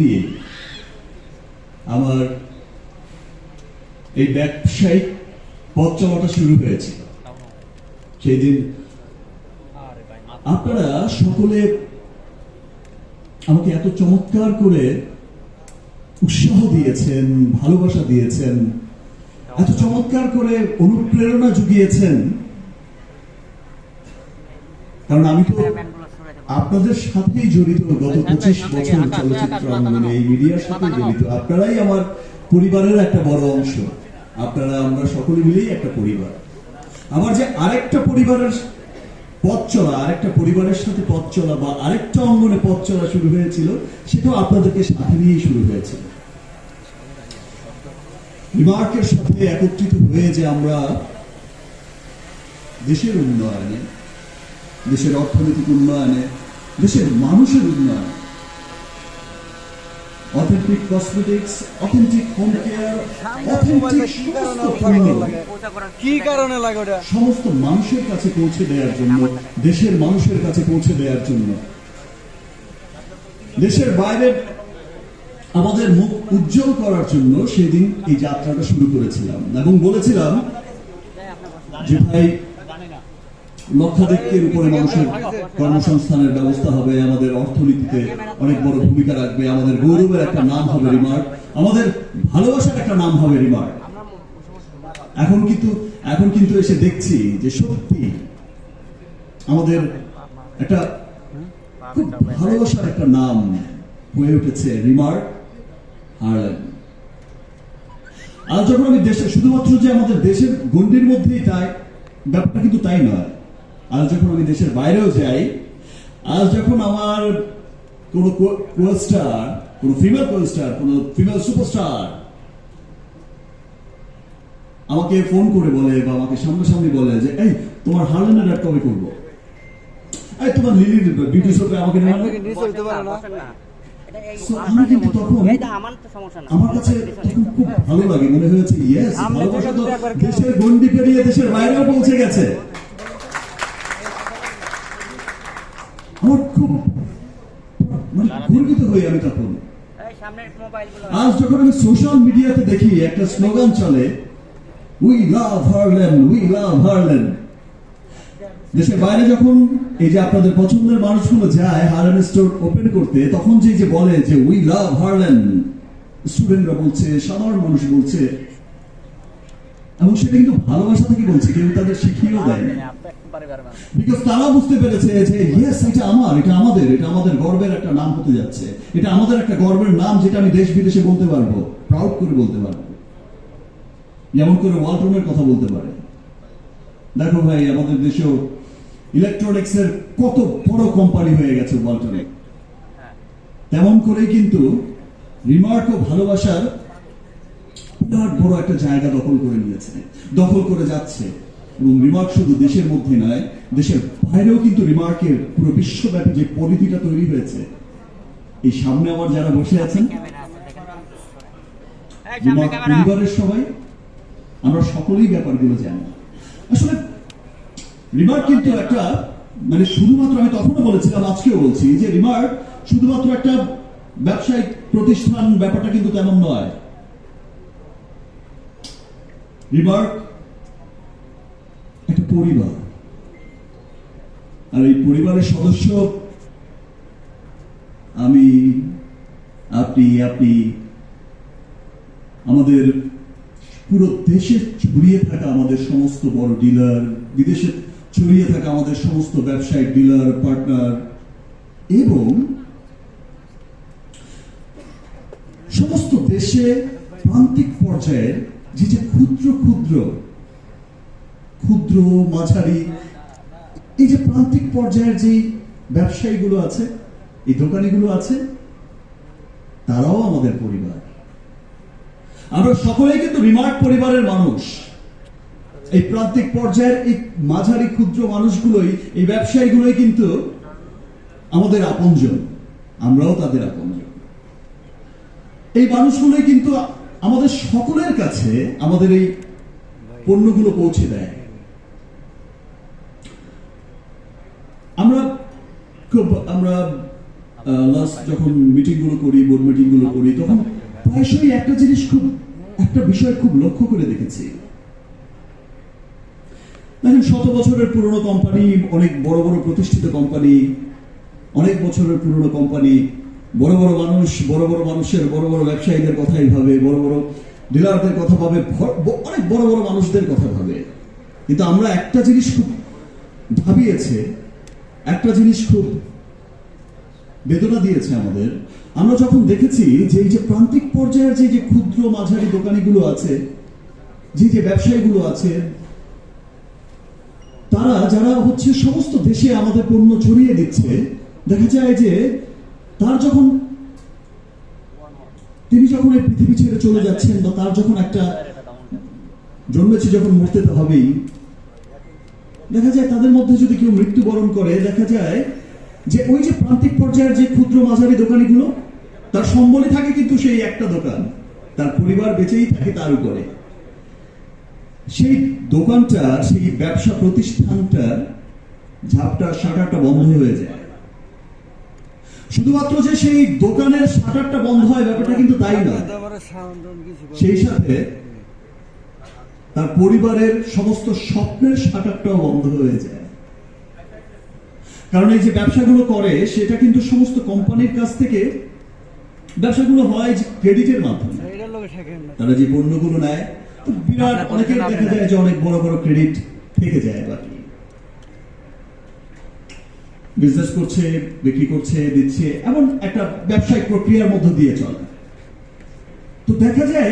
নিয়ে? আমার এই ব্যবসায়িক পথ চলাটা শুরু হয়েছে। সেই দিন আপনারা সকলে আমাকে এত চমৎকার করে উৎসাহ দিয়েছেন, ভালোবাসা দিয়েছেন, এত চমৎকার করে অনুপ্রেরণা জুগিয়েছেন। কারণ আমি তো আপনাদের সাথেই জড়িত গত পঁচিশ বছর চলচ্চিত্র অঙ্গনে এই মিডিয়ার সাথে জড়িত। আপনারাই আমার পরিবারের একটা বড় অংশ। আপনারা আমরা সকলে মিলেই একটা পরিবার। আমার যে আরেকটা পরিবারের পথ চলা আরেকটা পরিবারের সাথে পথ চলা বা আরেকটা অঙ্গনে পথ চলা শুরু হয়েছিল সেটাও আপনাদেরকে সাথে নিয়েই শুরু হয়েছিল। রিমার্কের সাথে একত্রিত হয়ে যে আমরা দেশের উন্নয়নে দেশের অর্থনৈতিক উন্নয়নে দেশের মানুষের উন্নয়নে। Authentic cosmetics authentic home care authentic কি কারণে লাগে ওটা? সমস্ত মানুষের কাছে পৌঁছে দেওয়ার জন্য দেশের মানুষের কাছে পৌঁছে দেওয়ার জন্য। দেশের বাইরে আমাদের মুখ উজ্জ্বল করার জন্য সেদিন এই যাত্রাটা শুরু করেছিলাম। এবং বলেছিলাম যে ভাই লক্ষাধিকের উপরে মানুষের কর্মসংস্থানের ব্যবস্থা হবে, আমাদের অর্থনীতিতে অনেক বড় ভূমিকা রাখবে, আমাদের গৌরবের একটা নাম হবে রিমার্ক, আমাদের ভালোবাসার একটা নাম হবে রিমার্ক। এখন কিন্তু এখন কিন্তু এসে দেখছি যে সত্যি আমাদের একটা খুব ভালোবাসার একটা নাম হয়ে উঠেছে রিমার্ক হার্লেন আর যখন আমি দেশে, শুধুমাত্র যে আমাদের দেশের গণ্ডির মধ্যেই তাই, ব্যাপারটা কিন্তু তাই নয়। আজ যখন আমি দেশের বাইরেও যাই আজ যখন আমার কোন কোস্টার কোন ফিমেল কোস্টার কোন ফিমেল সুপারস্টার আমাকে ফোন করে বলে বা আমাকে সামনাসামনি বলে যে এই তোমার হার্লেনের অ্যাড কবে করব? এই তোমার লিলির বিউটি শপে আমাকে আমি কিন্তু তখন আমার কাছে খুব ভালো লাগে মনে হয়েছে ইয়েস ভালোবাসা তো দেশের গন্ডি পেরিয়ে দেশের বাইরেও পৌঁছে গেছে আমার খুব মানে হই আমি তা পড়ব আজ যখন আমি সোশ্যাল মিডিয়াতে দেখি একটা স্লোগান চলে we love our land we love our land দেশের বাইরে যখন এই যে আপনাদের পছন্দের মানুষগুলো যায় হারল্যান্ড স্টোর ওপেন করতে তখন যে যে বলে যে উই লাভ হারল্যান্ড স্টুডেন্টরা বলছে সাধারণ মানুষ বলছে এবং সেটা কিন্তু ভালোবাসা থেকে বলছে কেউ তাদের শিখিয়েও দেয় বিকজ তারা বুঝতে পেরেছে যে ইয়েস এটা আমার এটা আমাদের এটা আমাদের গর্বের একটা নাম হতে যাচ্ছে। এটা আমাদের একটা গর্বের নাম যেটা আমি দেশ বিদেশে বলতে পারব প্রাউড করে বলতে পারব। যেমন করে ওয়ালটনের কথা বলতে পারে। দেখো ভাই আমাদের দেশেও ইলেকট্রনিক্স এর কত বড় কোম্পানি হয়ে গেছে ওয়ালটনে তেমন করে কিন্তু রিমার্ক ও ভালোবাসার বিরাট বড় একটা জায়গা দখল করে নিয়েছে। দখল করে যাচ্ছে। এবং রিমার্ক শুধু দেশের মধ্যে নয়, দেশের বাইরেও কিন্তু রিমার্কের পুরো বিশ্বব্যাপী যে পরিধিটা তৈরি হয়েছে, এই সামনে আমার যারা বসে আছেন পরিবারের সবাই, আমরা সকলেই ব্যাপারগুলো জানি। আসলে রিমার্ক কিন্তু একটা মানে শুধুমাত্র আমি তখনও বলেছিলাম, আজকেও বলছি যে রিমার্ক শুধুমাত্র একটা ব্যবসায়িক প্রতিষ্ঠান ব্যাপারটা কিন্তু তেমন নয়। রিমার্ক একটা পরিবার। আর এই পরিবারের সদস্য আমি, আপনি আপনি, আমাদের পুরো দেশে ছড়িয়ে থাকা আমাদের সমস্ত বড় ডিলার, বিদেশে ছড়িয়ে থাকা আমাদের সমস্ত ব্যবসায়িক ডিলার, পার্টনার, এবং সমস্ত দেশে প্রান্তিক পর্যায়ের যে যে ক্ষুদ্র ক্ষুদ্র ক্ষুদ্র মাঝারি, এই যে প্রান্তিক পর্যায়ের যে ব্যবসায়ীগুলো আছে, এই দোকানিগুলো আছে, তারাও আমাদের পরিবার। আমরা সকলেই কিন্তু রিমার্ক পরিবারের মানুষ। এই প্রান্তিক পর্যায়ের এই মাঝারি ক্ষুদ্র মানুষগুলোই, এই ব্যবসায়ীগুলোই কিন্তু আমাদের আপনজন। আমরাও তাদের আপনজন। এই মানুষগুলোই কিন্তু আমাদের সকলের কাছে আমাদের এই পণ্যগুলো পৌঁছে দেয়। আমরা খুব, আমরা লাস্ট যখন মিটিংগুলো করি বোর্ড মিটিংগুলো করি, তখন প্রায়শই একটা জিনিস খুব, একটা বিষয় খুব লক্ষ্য করে দেখেছি। দেখেন, শত বছরের পুরনো কোম্পানি অনেক বড় বড় প্রতিষ্ঠিত কোম্পানি অনেক বছরের পুরনো কোম্পানি বড় বড় মানুষ, বড় বড় মানুষের, বড় বড় ব্যবসায়ীদের কথাই ভাবে বড় বড় ডিলারদের কথা ভাবে অনেক বড় বড় মানুষদের কথা ভাবে। কিন্তু আমরা একটা জিনিস খুব ভাবিয়েছে, একটা জিনিস খুব বেদনা দিয়েছে আমাদের। আমরা যখন দেখেছি যে এই যে প্রান্তিক পর্যায়ের যে যে ক্ষুদ্র মাঝারি দোকানিগুলো আছে, যে যে ব্যবসায়ীগুলো আছে, তারা, যারা হচ্ছে সমস্ত দেশে আমাদের পণ্য ছড়িয়ে দিচ্ছে, দেখা যায় যে তার যখন তিনি যখন এই পৃথিবী ছেড়ে চলে যাচ্ছেন বা তার যখন একটা জন্মেছে যখন মরতে তো হবেই, দেখা যায় তাদের মধ্যে যদি কেউ মৃত্যুবরণ করে, দেখা যায় যে ওই যে প্রান্তিক পর্যায়ের যে ক্ষুদ্র মাঝারি দোকানিগুলো, তার সম্বলে থাকে কিন্তু সেই একটা দোকান। তার পরিবার বেঁচেই থাকে তার উপরে। সেই দোকানটা সেই ব্যবসা প্রতিষ্ঠানটার ঝাপটা শাটারটা বন্ধ হয়ে যায়। শুধুমাত্র যে সেই দোকানের শাটারটা বন্ধ হয় ব্যাপারটা কিন্তু তাই না। সেই সাথে তার পরিবারের সমস্ত স্বপ্নের শাটারটাও বন্ধ হয়ে যায়। কারণ এই যে ব্যবসাগুলো করে সেটা কিন্তু সমস্ত কোম্পানির কাছ থেকে ব্যবসাগুলো হয় যে ক্রেডিটের মাধ্যমে। তারা যে পণ্যগুলো নেয় বিরাট অনেকের দেখা যায় যে অনেক বড় বড় ক্রেডিট থেকে যায় বাকি। বিজনেস করছে, বিক্রি করছে, দিচ্ছে, এমন একটা ব্যবসায়িক প্রক্রিয়ার মধ্য দিয়ে চলে। তো দেখা যায়